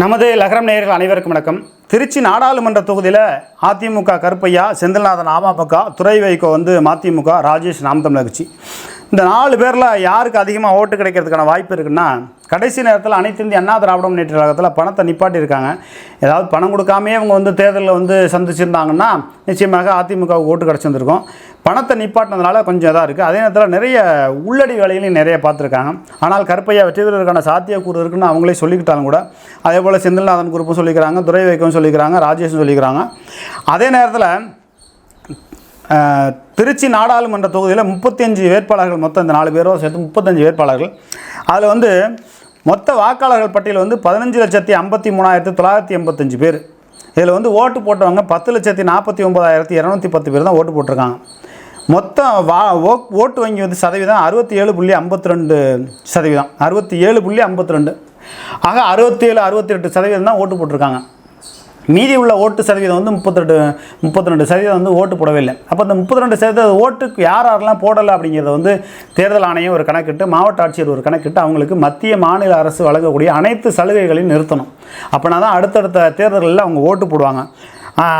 நமது லகரம் நேயர்கள் அனைவருக்கும் வணக்கம். திருச்சி நாடாளுமன்ற தொகுதியில் அதிமுக கருப்பையா செந்தில்நாதன் அமமுக துறை வைகோ வந்து மதிமுக ராஜேஷ் நாம் தமிழர் கட்சி. இந்த நாலு பேரில் யாருக்கு அதிகமாக ஓட்டு கிடைக்கிறதுக்கான வாய்ப்பு இருக்குன்னா கடைசி நேரத்தில் அனைத்து இந்திய அண்ணா திராவிட முன்னேற்ற கழகத்தில் பணத்தை நிப்பாட்டியிருக்காங்க ஏதாவது பணம் கொடுக்காமே அவங்க வந்து தேர்தலில் வந்து சந்திச்சிருந்தாங்கன்னா நிச்சயமாக அதிமுகவுக்கு ஓட்டு கிடச்சிருந்துருக்கும். பணத்தை நிப்பாட்டினதுனால கொஞ்சம் இதாக இருக்குது அதே நேரத்தில் நிறைய உள்ளடி வேலைகளையும் நிறைய பார்த்துருக்காங்க. ஆனால் கருப்பையா வெற்றி பெறுவதற்கான சாத்தியக்கூறு இருக்குன்னு அவங்களே சொல்லிக்கிட்டாலும் கூட அதே போல் செந்தில்நாதன் குரூப்பும் சொல்லிக்கிறாங்க துரை வைக்கம் சொல்லிக்கிறாங்க ராஜேஷும் சொல்லிக்கிறாங்க. அதே நேரத்தில் திருச்சி நாடாளுமன்ற தொகுதியில் முப்பத்தஞ்சு வேட்பாளர்கள் மொத்தம் இந்த நாலு பேரோ சேர்த்து முப்பத்தஞ்சு வேட்பாளர்கள். அதில் வந்து மொத்த வாக்காளர்கள் பட்டியல் வந்து பதினஞ்சு லட்சத்தி ஐம்பத்தி மூணாயிரத்தி தொள்ளாயிரத்தி எண்பத்தஞ்சு பேர். இதில் வந்து ஓட்டு போட்டவங்க பத்து லட்சத்தி நாற்பத்தி ஒம்பதாயிரத்தி இரநூத்தி பத்து பேர் தான் ஓட்டு போட்டிருக்காங்க. மொத்தம் வா ஓ- ஓட்டு வங்கி வந்து சதவீதம் அறுபத்தி ஏழு புள்ளி ஐம்பத்தி ரெண்டு சதவீதம். அறுபத்தி ஏழு புள்ளி ஐம்பத்தி ரெண்டு ஆக அறுபத்தேழு அறுபத்தி எட்டு சதவீதம் தான் ஓட்டு போட்டிருக்காங்க. மீதி உள்ள ஓட்டு சதவீதம் வந்து முப்பத்தெட்டு முப்பத்தி ரெண்டு சதவீதம் வந்து ஓட்டு போடவே இல்லை அப்போ அந்த முப்பத்தி ரெண்டு சதவீத ஓட்டுக்கு யார் யாரெல்லாம் போடலை அப்படிங்கிறத வந்து தேர்தல் ஆணையம் ஒரு கணக்கிட்டு மாவட்ட ஆட்சியர் ஒரு கணக்கிட்டு அவங்களுக்கு மத்திய மாநில அரசு வழங்கக்கூடிய அனைத்து சலுகைகளையும் நிறுத்தணும். அப்படின்னா தான் அடுத்தடுத்த தேர்தல்களில் அவங்க ஓட்டு போடுவாங்க.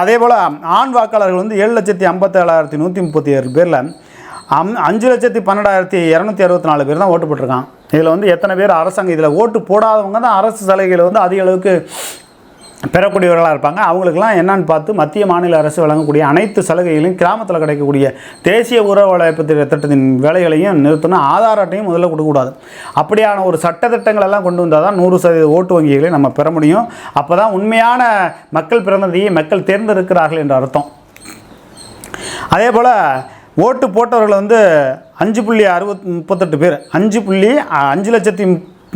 அதே போல் ஆண் வாக்காளர்கள் வந்து ஏழு லட்சத்தி ஐம்பத்தேழாயிரத்தி நூற்றி முப்பத்தி ஏழு பேரில் அம் அஞ்சு லட்சத்தி பன்னெண்டாயிரத்தி இரநூத்தி அறுபத்தி நாலு பேர் தான் ஓட்டு போட்டிருக்கான் இதில் வந்து எத்தனை பேர் அரசாங்கம் இதில் ஓட்டு போடாதவங்க தான் அரசு சலுகைகளை வந்து அதிக அளவுக்கு பெறக்கூடியவர்களாக இருப்பாங்க. அவங்களுக்கெல்லாம் என்னன்னு பார்த்து மத்திய மாநில அரசு வழங்கக்கூடிய அனைத்து சலுகைகளையும் கிராமத்தில் கிடைக்கக்கூடிய தேசிய உறவு வளைப்பு திட்டத்தின் வேலைகளையும் நிறுத்தணும். ஆதார் அட்டையும் முதல்ல கொடுக்கக்கூடாது. அப்படியான ஒரு சட்டத்திட்டங்கள் எல்லாம் கொண்டு வந்தால் தான் நூறு சதவீத ஓட்டு வங்கிகளை நம்ம பெற முடியும். அப்போ தான் உண்மையான மக்கள் பிரதிநிதியை மக்கள் தேர்ந்தெடுக்கிறார்கள் என்ற அர்த்தம். அதே போல் ஓட்டு போட்டவர்கள் வந்து அஞ்சு புள்ளி அறுபத் முப்பத்தெட்டு பேர். அஞ்சு புள்ளி அஞ்சு லட்சத்தி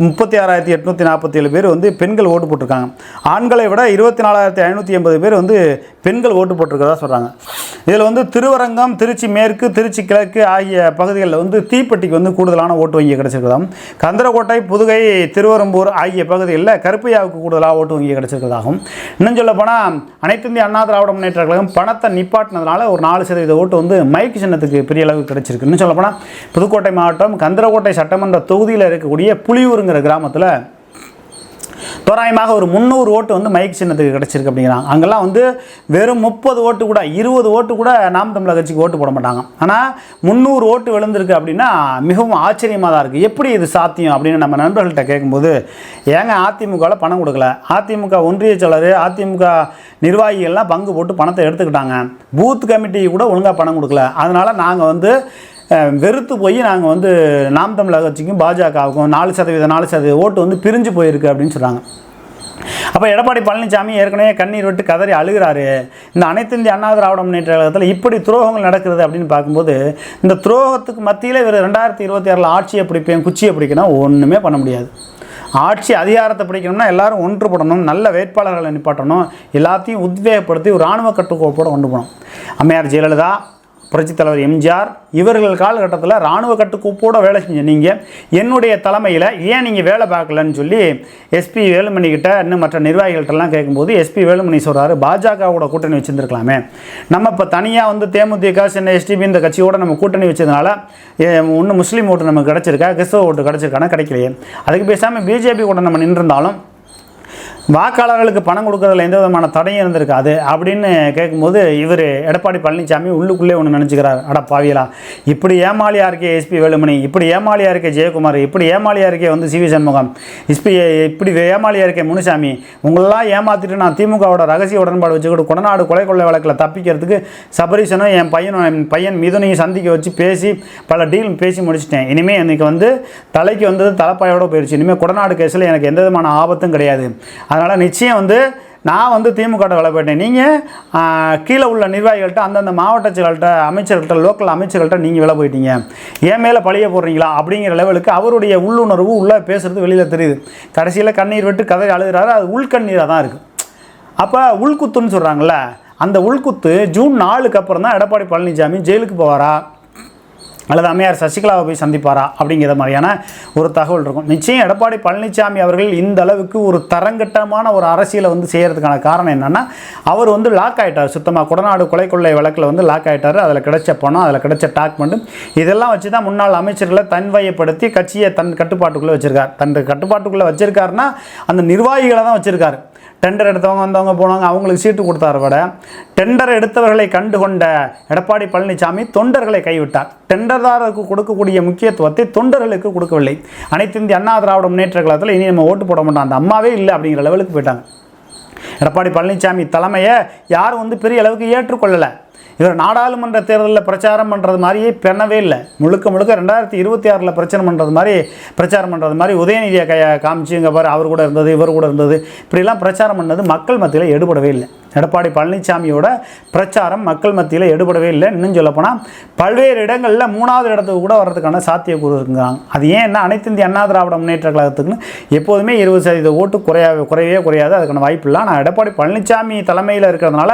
முப்பத்தி ஆறாயிரத்தி எட்நூற்றி நாற்பத்தி ஏழு பேர் வந்து பெண்கள் ஓட்டு போட்டிருக்காங்க. ஆண்களை விட இருபத்தி நாலாயிரத்தி ஐநூற்றி எண்பது பேர் வந்து பெண்கள் ஓட்டு போட்டிருக்கிறதா சொல்கிறாங்க இதில் வந்து திருவரங்கம் திருச்சி மேற்கு திருச்சி கிழக்கு ஆகிய பகுதிகளில் வந்து தீப்பெட்டிக்கு வந்து கூடுதலான ஓட்டு வங்கி கிடைச்சிருக்கிறதாம். கந்தரக்கோட்டை புதுகை திருவரம்பூர் ஆகிய பகுதிகளில் கருப்பையாவுக்கு கூடுதலாக ஓட்டு வங்கி கிடைச்சிருக்கிறதாகும். இன்னும் சொல்ல போனால் அனைத்து இந்திய அண்ணா திராவிட முன்னேற்ற கழகம் பணத்தை நிப்பாட்டினதுனால ஒரு நாலு சதவீத ஓட்டு வந்து மைக் சின்னத்துக்கு பெரிய அளவுக்கு கிடச்சிருக்கு. இன்னும் சொல்ல போனால் புதுக்கோட்டை மாவட்டம் கந்தரக்கோட்டை சட்டமன்ற தொகுதியில் இருக்கக்கூடிய புலியூர் புலியூருங்கிற கிராமத்தில் தோராயமாக ஒரு முந்நூறு ஓட்டு வந்து மைக் சின்னத்துக்கு கிடச்சிருக்கு அப்படிங்கிறாங்க. அங்கெல்லாம் வந்து வெறும் முப்பது ஓட்டு கூட இருபது ஓட்டு கூட நாம் தமிழக கட்சிக்கு ஓட்டு போட மாட்டாங்க. ஆனால் முந்நூறு ஓட்டு விழுந்திருக்கு அப்படின்னா மிகவும் ஆச்சரியமாக தான் இருக்குது எப்படி இது சாத்தியம் அப்படின்னு நம்ம நண்பர்கள்ட்ட கேட்கும்போது ஏங்க அதிமுகவில் பணம் கொடுக்கல? அதிமுக ஒன்றிய செயலர் அதிமுக நிர்வாகிகள்லாம் பங்கு போட்டு பணத்தை எடுத்துக்கிட்டாங்க. பூத் கமிட்டி கூட ஒழுங்காக பணம் கொடுக்கல. அதனால் நாங்கள் வந்து வெறுத்து போய் நாங்கள் வந்து நாம் தமிழக கட்சிக்கும் பாஜகவுக்கும் நாலு சதவீதம் நாலு சதவீத ஓட்டு வந்து பிரிஞ்சு போயிருக்கு அப்படின்னு சொல்கிறாங்க அப்போ எடப்பாடி பழனிசாமி ஏற்கனவே கண்ணீர் விட்டு கதறி அழுகிறாரு. இந்த அனைத்து இந்திய அண்ணா திராவிட முன்னேற்ற கழகத்தில் இப்படி துரோகங்கள் நடக்கிறது அப்படின்னு பார்க்கும்போது இந்த துரோகத்துக்கு மத்தியில் இவர் ரெண்டாயிரத்தி இருபத்தி ஆறில் ஆட்சியை பிடிப்பேன் குச்சியை பிடிக்கணும் ஒன்றுமே பண்ண முடியாது. ஆட்சி அதிகாரத்தை பிடிக்கணும்னா எல்லாரும் ஒன்றுபடணும் நல்ல வேட்பாளர்களை நிப்பாட்டணும் எல்லாத்தையும் உத்வேகப்படுத்தி ஒரு இராணுவ கட்டுக்கோப்போடு கொண்டு போகணும். அம்மையார் ஜெயலலிதா புரட்சித் தலைவர் எம்ஜிஆர் இவர்கள் காலகட்டத்தில் இராணுவ கட்டுக்கோப்போட வேலை செஞ்ச நீங்கள் என்னுடைய தலைமையில் ஏன் நீங்கள் வேலை பார்க்கலன்னு சொல்லி எஸ்பி வேலுமணி கிட்ட இன்னும் மற்ற நிர்வாகிகள்ட்டெல்லாம் கேட்கும்போது எஸ்பி வேலுமணி சொல்கிறாரு பாஜகவோட கூட்டணி வச்சுருந்துருக்கலாமே. நம்ம இப்போ தனியாக வந்து தேமுதிக சென்னை எஸ்டிபி இந்த கட்சியோட நம்ம கூட்டணி வச்சதுனால ஒன்று முஸ்லீம் ஓட்டு நமக்கு கிடச்சிருக்கா கிறிஸ்தவ ஓட்டு கிடச்சிருக்கானா கிடைக்கலையே. அதுக்கு பேசாமல் பிஜேபி கூட நம்ம நின்றிருந்தாலும் வாக்காளர்களுக்கு பணம் கொடுக்கறதுல எந்த விதமான தடையும் இருந்திருக்காது அப்படின்னு கேட்கும்போது இவர் எடப்பாடி பழனிசாமி உள்ளுக்குள்ளே ஒன்று நினச்சிக்கிறார். அட பாவியலா இப்படி ஏமாளியா இருக்கே எஸ்பி வேலுமணி இப்படி ஏமாளியா இருக்கே ஜெயக்குமார் இப்படி ஏமாளியாக இருக்கே வந்து சிவி சண்முகம் எஸ்பி இப்படி ஏமாளியாக இருக்கே முனுசாமி உங்களெல்லாம் ஏமாத்திட்டு நான் திமுகவோட ரகசிய உடன்பாடு வச்சுக்கிட்டு கொடநாடு கொலை கொள்ளை வழக்கில் தப்பிக்கிறதுக்கு சபரீசனும் என் பையனும் என் பையன் மிதுனையும் சந்திக்க வச்சு பேசி பல டீல் பேசி முடிச்சிட்டேன். இனிமேல் எனக்கு வந்து தலைக்கு வந்தது தலைப்பாயோட போயிடுச்சு இனிமேல் கொடநாடு கேஸில் எனக்கு எந்த விதமான ஆபத்தும் கிடையாது. அதனால் நிச்சயம் வந்து நான் வந்து திமுக வேலை போயிட்டேன். நீங்கள் கீழே உள்ள நிர்வாகிகள்கிட்ட அந்தந்த மாவட்ட அமைச்சர்கள்ட்ட லோக்கல் அமைச்சர்கள்ட்ட நீங்கள் வேலை போயிட்டீங்க. என் மேலே பழிய போடுறீங்களா? அப்படிங்கிற லெவலுக்கு அவருடைய உள்ளுணர்வு உள்ளே பேசுகிறது வெளியில் தெரியுது. கடைசியில் கண்ணீர் விட்டு கதறி அழுகிறாரு. அது உள்கண்ணீராக தான் இருக்குது அப்போ உள்குத்துன்னு சொல்கிறாங்களே அந்த உள்குத்து ஜூன் நாலுக்கு அப்புறம் தான் எடப்பாடி பழனிசாமி ஜெயிலுக்கு போவாரா? அல்லது அம்மையார் சசிகலாவை போய் சந்திப்பாரா அப்படிங்கிற மாதிரியான ஒரு தகவல் இருக்கும். நிச்சயம் எடப்பாடி பழனிசாமி அவர்கள் இந்த அளவுக்கு ஒரு தரங்கட்டமான ஒரு அரசியலை வந்து செய்கிறதுக்கான காரணம் என்னென்னா அவர் வந்து லாக் ஆகிட்டார் சுத்தமாக குடநாடு கொலை கொள்ளை வழக்கில் வந்து லாக் ஆகிட்டார் அதில் கிடைச்ச பணம் அதில் கிடைச்ச டாக்குமெண்ட் இதெல்லாம் வச்சு தான் முன்னாள் அமைச்சர்களை தன்வயப்படுத்தி கட்சியை தன் கட்டுப்பாட்டுக்குள்ளே வச்சிருக்கார். தன் கட்டுப்பாட்டுக்குள்ளே வச்சிருக்காருன்னா அந்த நிர்வாகிகளை தான் வச்சுருக்காரு. டெண்டர் எடுத்தவங்க வந்தவங்க போனவங்க அவங்களுக்கு சீட்டு கொடுத்தார விட டெண்டர் எடுத்தவர்களை கண்டு கொண்ட எடப்பாடி பழனிசாமி தொண்டர்களை கைவிட்டார். டெண்டர்தாரருக்கு கொடுக்கக்கூடிய முக்கியத்துவத்தை தொண்டர்களுக்கு கொடுக்கவில்லை. அனைத்து இந்திய அண்ணா திராவிட முன்னேற்ற கழகத்தில் இனி நம்ம ஓட்டு போட மாட்டோம். அந்த அம்மாவே இல்லை அப்படிங்கிற லெவலுக்கு போயிட்டாங்க. எடப்பாடி பழனிசாமி தலைமையை யாரும் வந்து பெரிய அளவுக்கு ஏற்றுக்கொள்ளலை. இவர் நாடாளுமன்ற தேர்தலில் பிரச்சாரம் பண்ணுறது மாதிரியே பெண்ணவே இல்லை. முழுக்க முழுக்க ரெண்டாயிரத்தி இருபத்தி ஆறில் பிரச்சனை பண்ணுறது மாதிரி பிரச்சாரம் பண்ணுறது மாதிரி உதயநிதியை கையை காமிச்சு இங்கே பாரு அவர் கூட இருந்தது இவர் கூட இருந்தது. இப்படிலாம் பிரச்சாரம் பண்ணது மக்கள் மத்தியில் எடுபடவே இல்லை. எடப்பாடி பழனிசாமியோட பிரச்சாரம் மக்கள் மத்தியில் எடுபடவே இல்லை. இன்னும் சொல்லப்போனால் பல்வேறு இடங்களில் மூணாவது இடத்துக்கு கூட வர்றதுக்கான சாத்தியக்கூறு இருக்குங்கிறாங்க அது ஏன் என்ன அனைத்து இந்திய அண்ணா திராவிட முன்னேற்ற கழகத்துக்குன்னு எப்போதுமே இருபது சதவீத ஓட்டு குறையா குறையவே குறையாது. அதுக்கான வாய்ப்பு இல்லை. ஆனால் எடப்பாடி பழனிசாமி தலைமையில் இருக்கிறதுனால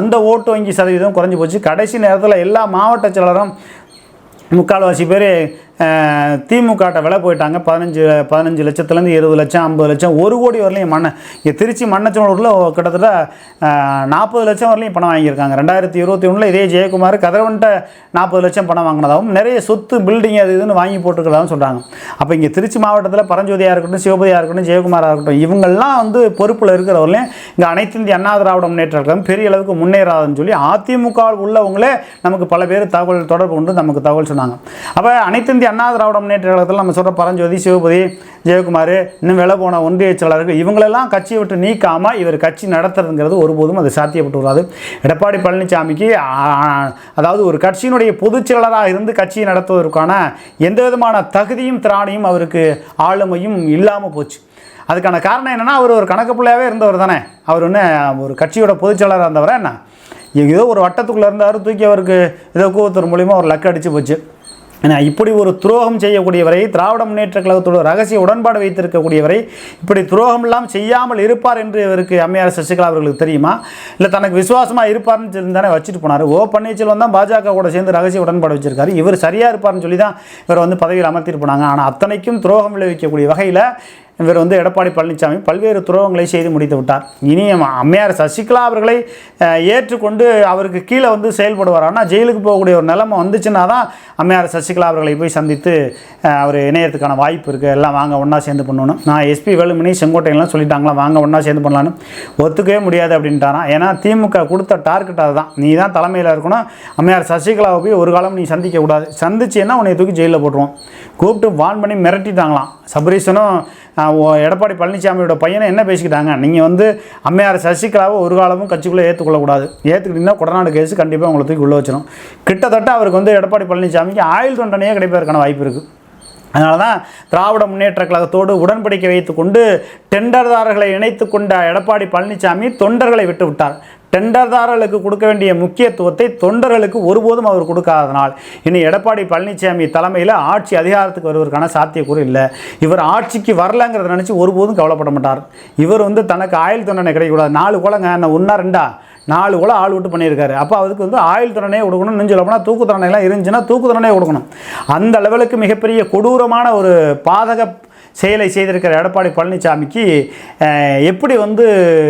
அந்த ஓட்டு வங்கி சதவீதம் குறைஞ்சி போச்சு. கடைசி நேரத்தில் எல்லா மாவட்ட செயலரும் முக்கால்வாசி பேர் திமுகட்ட விலை போயிட்டாங்க. பதினஞ்சு பதினஞ்சு லட்சத்துலேருந்து இருபது லட்சம் ஐம்பது லட்சம் ஒரு கோடி வரலையும் மண்ணை. இங்கே திருச்சி மண்ணச்சனூரில் கிட்டத்தட்ட நாற்பது லட்சம் வரலையும் பணம் வாங்கியிருக்காங்க. ரெண்டாயிரத்தி இருபத்தி ஒன்றில் இதே ஜெயக்குமார் கதிரவன்ட்ட நாற்பது லட்சம் பணம் வாங்கினதாகவும் நிறைய சொத்து பில்டிங் அது இதுன்னு வாங்கி போட்டுருக்கிறதாகவும் சொல்கிறாங்க அப்போ இங்கே திருச்சி மாவட்டத்தில் பரஞ்சோதியாக இருக்கட்டும் சிவபதியாக இருக்கட்டும் ஜெயக்குமாராக இருக்கட்டும் இவங்கெல்லாம் வந்து பொறுப்பில் இருக்கிறவர்களையும் இங்கே அனைத்து இந்திய அண்ணா திராவிட முன்னேற்ற கழகம் பெரிய அளவுக்கு முன்னேறாதுன்னு சொல்லி அதிமுக உள்ளவங்களே நமக்கு பல பேர் தகவல் தொடர்பு கொண்டு நமக்கு தகவல் சொன்னாங்க. அப்போ அனைத்து இந்திய அண்ணா திராவிட முன்னேற்ற கழகத்தில் நம்ம சொல்கிற பரஞ்சோதி சிவபதி ஜெயக்குமார் இன்னும் வில போன ஒன்றிய செயலாளர்கள் இவங்களெல்லாம் கட்சியை விட்டு நீக்காமல் இவர் கட்சி நடத்துறதுங்கிறது ஒருபோதும் அது சாத்தியப்பட்டு வராது. எடப்பாடி பழனிசாமிக்கு அதாவது ஒரு கட்சியினுடைய பொதுச் செயலாளராக இருந்து கட்சியை நடத்துவதற்கான எந்த விதமான தகுதியும் திராணியும் அவருக்கு ஆளுமையும் இல்லாமல் போச்சு. அதுக்கான காரணம் என்னென்னா அவர் ஒரு கணக்கு பிள்ளையாகவே இருந்தவர் தானே. அவர் ஒன்று ஒரு கட்சியோட பொதுச் செயலாளராக இருந்தவரா என்ன? ஏதோ ஒரு வட்டத்துக்குள்ளே இருந்தார் தூக்கி அவருக்கு ஏதோ கூவத்தூர் மூலிமா ஒரு லக்கு அடித்து போச்சு. ஏன்னா இப்படி ஒரு துரோகம் செய்யக்கூடியவரை திராவிட முன்னேற்ற கழகத்தோட ரகசிய உடன்பாடு வைத்திருக்கக்கூடியவரை இப்படி துரோகம் எல்லாம் செய்யாமல் இருப்பார் என்று இவருக்கு அம்மையார் சசிகலா அவர்களுக்கு தெரியுமா? இல்லை தனக்கு விசுவாசமாக இருப்பார்னு சொல்லி தானே வச்சுட்டு போனார். ஓ பன்னீர்செல்வம் தான் பாஜக கூட சேர்ந்து ரகசிய உடன்பாடு வச்சிருக்காரு. இவர் சரியாக இருப்பார்னு சொல்லி தான் இவர் வந்து பதவியில் அமர்த்திட்டு போனாங்க. ஆனால் அத்தனைக்கும் துரோகம் விளைவிக்கக்கூடிய வகையில் இவர் வந்து எடப்பாடி பழனிசாமி பல்வேறு துரோகங்களை செய்து முடித்து விட்டார். இனி அம்மையார் சசிகலா அவர்களை ஏற்றுக்கொண்டு அவருக்கு கீழே வந்து செயல்படுவார். ஆனால் ஜெயிலுக்கு போகக்கூடிய ஒரு நிலைமை வந்துச்சுன்னா தான் அம்மையார் சசிகலா அவர்களை போய் சந்தித்து அவர் இணையத்துக்கான வாய்ப்பு இருக்குது எல்லாம் வாங்க ஒன்றா சேர்ந்து பண்ணணும். நான் எஸ்பி வேலுமணி செங்கோட்டையெல்லாம் சொல்லிட்டாங்களா? வாங்க ஒன்றா சேர்ந்து பண்ணலான்னு ஒத்துக்கவே முடியாது அப்படின்ட்டாரான் ஏன்னா திமுக கொடுத்த டார்கெட் அதுதான். நீ தான் தலைமையில் இருக்கணும். அம்மையார் சசிகலாவை போய் ஒரு காலம் நீ சந்திக்க கூடாது. சந்திச்சேன்னா உன்னை தூக்கி ஜெயிலில் போட்டுருவோம். கூப்பிட்டு வான் பண்ணி மிரட்டிட்டாங்களாம். சபரீசனும் எடப்பாடி பழனிசாமியோட பையனை என்ன பேசிக்கிட்டாங்க? நீங்கள் வந்து அம்மையார் சசிகலாவை ஒரு காலமும் கட்சிக்குள்ளே ஏற்றுக்கொள்ளக்கூடாது ஏற்றுக்கிட்டீங்கன்னா கொடநாடு கேஸ் கண்டிப்பாக உங்களை தூக்கி உள்ளே வச்சிடும் கிட்டத்தட்ட அவருக்கு வந்து எடப்பாடி பழனிசாமிக்கு ஆயுள் தண்டனையே கிடைப்பதற்கான வாய்ப்பு இருக்குது அதனால தான் திராவிட முன்னேற்ற கழகத்தோடு உடன்படிக்கை வைத்துக்கொண்டு டெண்டர்தாரர்களை இணைத்து கொண்ட எடப்பாடி பழனிசாமி தொண்டர்களை விட்டு விட்டார் டெண்டர்தாரர்களுக்கு கொடுக்க வேண்டிய முக்கியத்துவத்தை தொண்டர்களுக்கு ஒருபோதும் அவர் கொடுக்காதனால் இனி எடப்பாடி பழனிசாமி தலைமையில் ஆட்சி அதிகாரத்துக்கு வருவதற்கான சாத்தியக்கூறு இல்லை. இவர் ஆட்சிக்கு வரலங்கிறத நினச்சி ஒருபோதும் கவலைப்பட மாட்டார். இவர் வந்து தனக்கு ஆயுள் தண்டனை கிடைக்கக்கூடாது. நாலு குலங்க என்ன ஒன்றா ரெண்டா? நாலு குலம் ஆள் விட்டு பண்ணியிருக்காரு. அப்போ அதுக்கு வந்து ஆயுள் தண்டனையே கொடுக்கணும் இன்னும் சொல்ல போனால் தூக்கு தண்டனைலாம் இருந்துச்சுன்னா தூக்கு தண்டனையே கொடுக்கணும். அந்த லெவலுக்கு மிகப்பெரிய கொடூரமான ஒரு பாதக செயலை செய்திருக்கிற எடப்பாடி பழனிசாமிக்கு எப்படி வந்து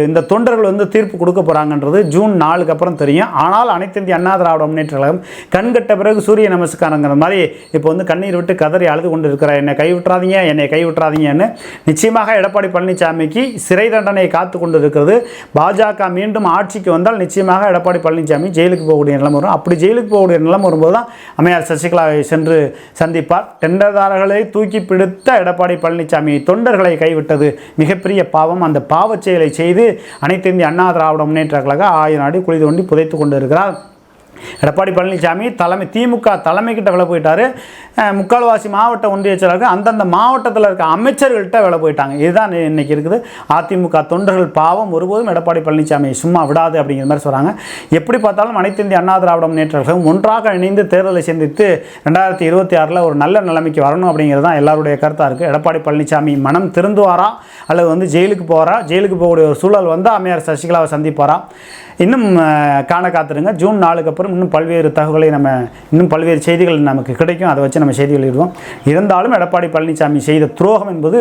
இந்த தொண்டர்கள் வந்து தீர்ப்பு கொடுக்க போகிறாங்கன்றது ஜூன் நாலுக்கு அப்புறம் தெரியும். ஆனால் அனைத்து இந்திய அண்ணா திராவிட முன்னேற்ற கழகம் கண்கட்ட பிறகு சூரிய நமஸ்காரங்கிற மாதிரி இப்போ வந்து கண்ணீர் விட்டு கதறி அழுது கொண்டு இருக்கிற என்னை கைவிட்றாதீங்க என்னை கைவிட்றாதீங்கன்னு நிச்சயமாக எடப்பாடி பழனிசாமிக்கு சிறை தண்டனை காத்து கொண்டு இருக்கிறது பாஜக மீண்டும் ஆட்சிக்கு வந்தால் நிச்சயமாக எடப்பாடி பழனிசாமி ஜெயிலுக்கு போகக்கூடிய நிலைமை வரும். அப்படி ஜெயிலுக்கு போகக்கூடிய நிலைமை வரும்போது தான் அம்மையார் சசிகலாவை சென்று சந்திப்பார். டெண்டர்தாரர்களை தூக்கி பிடித்த எடப்பாடி பழனிசாமி தொண்டர்களை கைவிட்டது மிகப்பெரிய பாவம். அந்த பாவச் செயலை செய்து அனைத்து இந்திய அண்ணா திராவிட முன்னேற்ற கழக ஆயிரம் நாடி குழி தோண்டி புதைத்து கொண்டு இருக்கிறார் எடப்பாடி பழனிசாமி தலைமை திமுக தலைமை கிட்ட வில போயிட்டாரு. முக்கால்வாசி மாவட்ட ஒன்றிய செயலாளர்கள் அந்தந்த மாவட்டத்தில் இருக்க அமைச்சர்கள்ட்ட வேலை போயிட்டாங்க. இதுதான் இன்னைக்கு இருக்குது. அதிமுக தொண்டர்கள் பாவம். ஒருபோதும் எடப்பாடி பழனிசாமியை சும்மா விடாது அப்படிங்கிற மாதிரி சொல்கிறாங்க எப்படி பார்த்தாலும் அனைத்து இந்திய அண்ணா திராவிட முன்னேற்றர்களும் ஒன்றாக இணைந்து தேர்தலை சந்தித்து ரெண்டாயிரத்தி இருபத்தி ஆறில் ஒரு நல்ல நிலைமைக்கு வரணும் அப்படிங்கிறது தான் எல்லாருடைய கருத்தாக இருக்குது எடப்பாடி பழனிசாமி மனம் திருந்துவாரா? அல்லது வந்து ஜெயிலுக்கு போகிறா ஜெயிலுக்கு போகக்கூடிய ஒரு சூழல் வந்து அம்மையார் சசிகலாவை சந்திப்பாரா? இன்னும் காண காத்துருங்க. ஜூன் நாலுக்கு அப்புறம் இன்னும் பல்வேறு தகவலை நம்ம இன்னும் பல்வேறு செய்திகள் நமக்கு கிடைக்கும். அதை வச்சு நம்ம செய்திகள் இடுவோம் இருந்தாலும் எடப்பாடி பழனிசாமி செய்த துரோகம் என்பது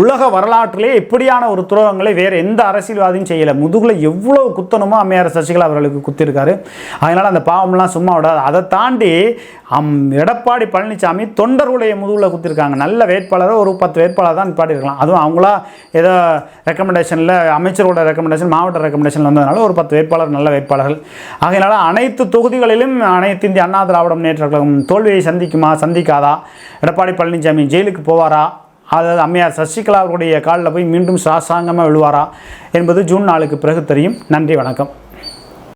உலக வரலாற்றிலே இப்படியான ஒரு துரோகங்களை வேறு எந்த அரசியல்வாதியும் செய்யலை. முதுகில் எவ்வளோ குத்தணுமோ அம்மையார் சசிகலா அவர்களுக்கு குத்திருக்காரு. அதனால் அந்த பாவம்லாம் சும்மா விடாது. அதை தாண்டி அம் எடப்பாடி பழனிசாமி தொண்டர்களுடைய முதுகில் குத்திருக்காங்க. நல்ல வேட்பாளரை ஒரு பத்து வேட்பாளர் தான் நிப்பாட்டிருக்கலாம். அதுவும் அவங்களா ஏதோ ரெக்கமெண்டேஷனில் அமைச்சரோட ரெக்கமெண்டேஷன் மாவட்ட ரெக்கமெண்டேஷன் வந்ததுனால ஒரு பத்து வேட்பாளர் நல்ல வேட்பாளர்கள். ஆகையினால அனைத்து தொகுதிகளிலும் அனைத்து இந்திய அண்ணா திராவிட முன்னேற்ற கழகம் தோல்வியை சந்திக்குமா சந்திக்காதா எடப்பாடி பழனிசாமி ஜெயிலுக்கு போவாரா? அதாவது அம்மையார் சசிகலா அவருடைய காலில் போய் மீண்டும் சாசாங்கமாக விழுவாரா? என்பது ஜூன் நாளுக்கு பிறகு தெரியும். நன்றி வணக்கம்.